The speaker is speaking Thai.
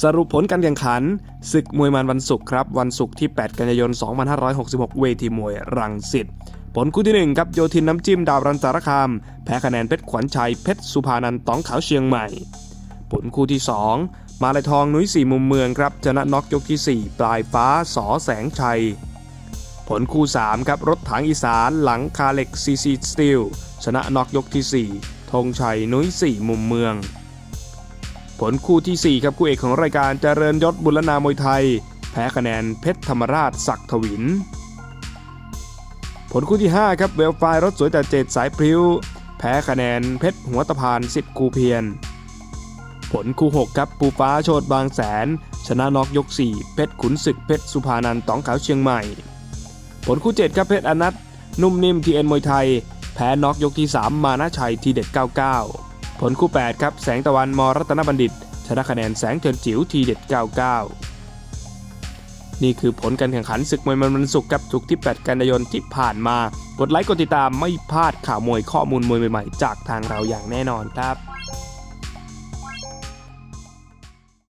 สรุปผลการแข่งขัน ศึกมวยมันวันศุกร์ครับ วันศุกร์ที่ 8 กันยายน 2566 เวทีมวยรังสิตผลคู่ที่ 1 ครับโยธินน้ำจิ้มดาวรันสารคาม แพ้คะแนนเพชรขวัญชัยเพชรสุภานันท์ตองขาวเชียงใหม่ ผลคู่ที่ 2 มาลายทองนุ้ยสี่มุมเมืองครับชนะน็อกยกที่ 4 ปลายฟ้าสอแสงชัย ผลคู่ 3 ครับรถถังอีสานหลังคาเล็กซีซีสตีลชนะน็อกยกที่ 4ธงชัยนุ้ยสี่มุมเมือง ผลคู่ทีสี่ 4 ครับคู่เอกของรายการเจริญยศบุรณามวยไทย แพ้คะแนนเพชรธรรมราชศักดิ์ถวิน ผลคู่ที่ 5 ครับเวลไฟรถสวยแต่เจ็ดสายพริ้ว แพ้คะแนนเพชรหัวตะพานสิทธิ์กูเพียน ผลคู่ 6 ครับปูฟ้าโชดบางแสน ชนะน็อกยก 4 เพชรขุนศึกเพชรสุภานันท์ตองขาวเชียงใหม่ ผลคู่ 7 ครับเพชรอนัทนุ่มนิ่มทีเอ็นมวยไทย แพ้น็อกยกที่ 3 มานาชัยทีเด็ด 99 ผลคู่ 8 ครับ แสงตะวันมรัตนบัณฑิต ชนะคะแนนแสงเทินจิ๋วทีเด็ด 99 นี่คือผลการแข่งขันศึกมวยมันวันศุกร์กับทุกที่ 8 กันยายนที่ผ่านมา กดไลค์กดติดตามไม่พลาดข่าวมวยข้อมูลมวยใหม่ๆ จากทางเราอย่างแน่นอนครับ